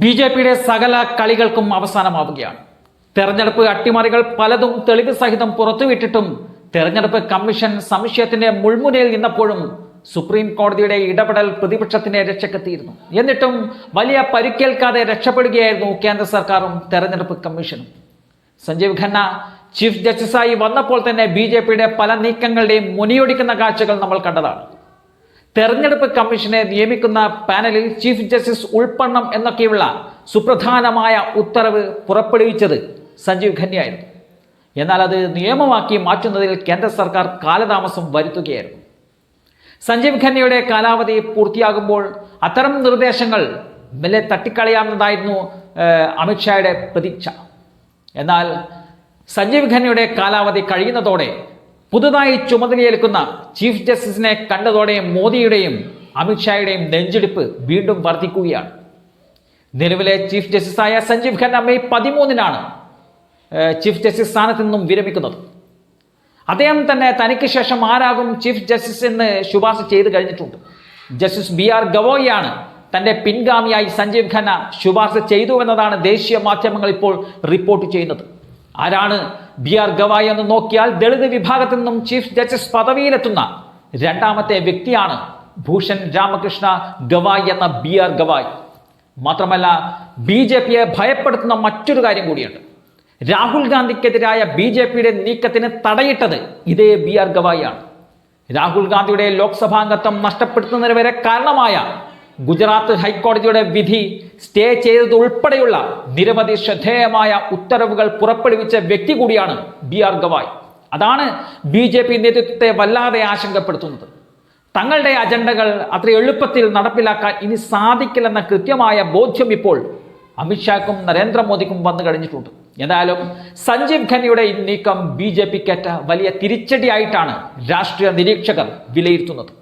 B J പിയുടെ സകല കളികൾക്കും അവസാനമാവുകയാണ്. തെരഞ്ഞെടുപ്പ് അട്ടിമറികൾ പലതും തെളിവ് സഹിതം പുറത്തുവിട്ടിട്ടും തെരഞ്ഞെടുപ്പ് കമ്മീഷൻ സംശയത്തിന്റെ മുൾമുനയിൽ നിന്നപ്പോഴും സുപ്രീം കോടതിയുടെ ഇടപെടൽ പ്രതിപക്ഷത്തിന്റെ രക്ഷക്കെത്തിയിരുന്നു. എന്നിട്ടും വലിയ പരിക്കേൽക്കാതെ രക്ഷപ്പെടുകയായിരുന്നു കേന്ദ്ര സർക്കാരും തെരഞ്ഞെടുപ്പ് കമ്മീഷനും. സഞ്ജീവ് ഖന്ന ചീഫ് ജസ്റ്റിസായി വന്നപ്പോൾ തന്നെ ബി പല നീക്കങ്ങളുടെയും മുനിയൊടിക്കുന്ന കാഴ്ചകൾ നമ്മൾ കണ്ടതാണ്. തെരഞ്ഞെടുപ്പ് കമ്മീഷനെ നിയമിക്കുന്ന പാനലിൽ ചീഫ് ജസ്റ്റിസ് ഉൾപ്പെടണം എന്നൊക്കെയുള്ള സുപ്രധാനമായ ഉത്തരവ് പുറപ്പെടുവിച്ചത് സഞ്ജീവ് ഖന്നയായിരുന്നു. എന്നാൽ അത് നിയമമാക്കി മാറ്റുന്നതിൽ കേന്ദ്ര സർക്കാർ കാലതാമസം വരുത്തുകയായിരുന്നു. സഞ്ജീവ് ഖന്നയുടെ കാലാവധി പൂർത്തിയാകുമ്പോൾ അത്തരം നിർദ്ദേശങ്ങൾ മെല്ലെ തട്ടിക്കളയാമെന്നതായിരുന്നു ഏഹ്, അമിത്ഷായുടെ പ്രതീക്ഷ. എന്നാൽ സഞ്ജീവ് ഖന്നയുടെ കാലാവധി കഴിയുന്നതോടെ പുതുതായി ചുമതലയേൽക്കുന്ന ചീഫ് ജസ്റ്റിസിനെ കണ്ടതോടെ മോദിയുടെയും അമിത്ഷായുടെയും നെഞ്ചിടിപ്പ് വീണ്ടും വർദ്ധിക്കുകയാണ്. നിലവിലെ ചീഫ് ജസ്റ്റിസായ സഞ്ജീവ് ഖന്ന മെയ് പതിമൂന്നിനാണ് ചീഫ് ജസ്റ്റിസ് സ്ഥാനത്ത് നിന്നും വിരമിക്കുന്നത്. അദ്ദേഹം തന്നെ തനിക്ക് ശേഷം ആരാകും ചീഫ് ജസ്റ്റിസ് എന്ന് ശുപാർശ ചെയ്ത് കഴിഞ്ഞിട്ടുണ്ട്. ജസ്റ്റിസ് ബി ആർ ഗവോയിയാണ് തന്റെ പിൻഗാമിയായി സഞ്ജീവ് ഖന്ന ശുപാർശ ചെയ്തു എന്നതാണ് ദേശീയ മാധ്യമങ്ങൾ ഇപ്പോൾ റിപ്പോർട്ട് ചെയ്യുന്നത്. ആരാണ് ബി ആർ ഗവായ് എന്ന് നോക്കിയാൽ ദളിത് വിഭാഗത്തിൽ നിന്നും ചീഫ് ജസ്റ്റിസ് പദവിയിലെത്തുന്ന രണ്ടാമത്തെ വ്യക്തിയാണ് ഭൂഷൺ രാമകൃഷ്ണ ഗവായ് എന്ന ബി ആർ ഗവായ്. മാത്രമല്ല ബി ജെ പിയെ ഭയപ്പെടുത്തുന്ന മറ്റൊരു കാര്യം കൂടിയുണ്ട്. രാഹുൽ ഗാന്ധിക്കെതിരായ ബി ജെ പിയുടെ നീക്കത്തിന് തടയിട്ടത് ഇതേ ബി ആർ ഗവായി ആണ്. രാഹുൽ ഗാന്ധിയുടെ ലോക്സഭാംഗത്വം നഷ്ടപ്പെടുത്തുന്നതിന് വരെ കാരണമായ ഗുജറാത്ത് ഹൈക്കോടതിയുടെ വിധി സ്റ്റേ ചെയ്തത് ഉൾപ്പെടെയുള്ള നിരവധി ശ്രദ്ധേയമായ ഉത്തരവുകൾ പുറപ്പെടുവിച്ച വ്യക്തി കൂടിയാണ് ബി ആർ ഗവായ്. അതാണ് ബി ജെ പി നേതൃത്വത്തെ വല്ലാതെ ആശങ്കപ്പെടുത്തുന്നത്. തങ്ങളുടെ അജണ്ടകൾ അത്ര എളുപ്പത്തിൽ നടപ്പിലാക്കാൻ ഇനി സാധിക്കില്ലെന്ന കൃത്യമായ ബോധ്യം ഇപ്പോൾ അമിത്ഷാക്കും നരേന്ദ്രമോദിക്കും വന്നു കഴിഞ്ഞിട്ടുണ്ട്. എന്തായാലും സഞ്ജീവ് ഖന്നയുടെ നീക്കം ബി ജെ പിക്കേറ്റ വലിയ തിരിച്ചടിയായിട്ടാണ് രാഷ്ട്രീയ നിരീക്ഷകർ വിലയിരുത്തുന്നത്.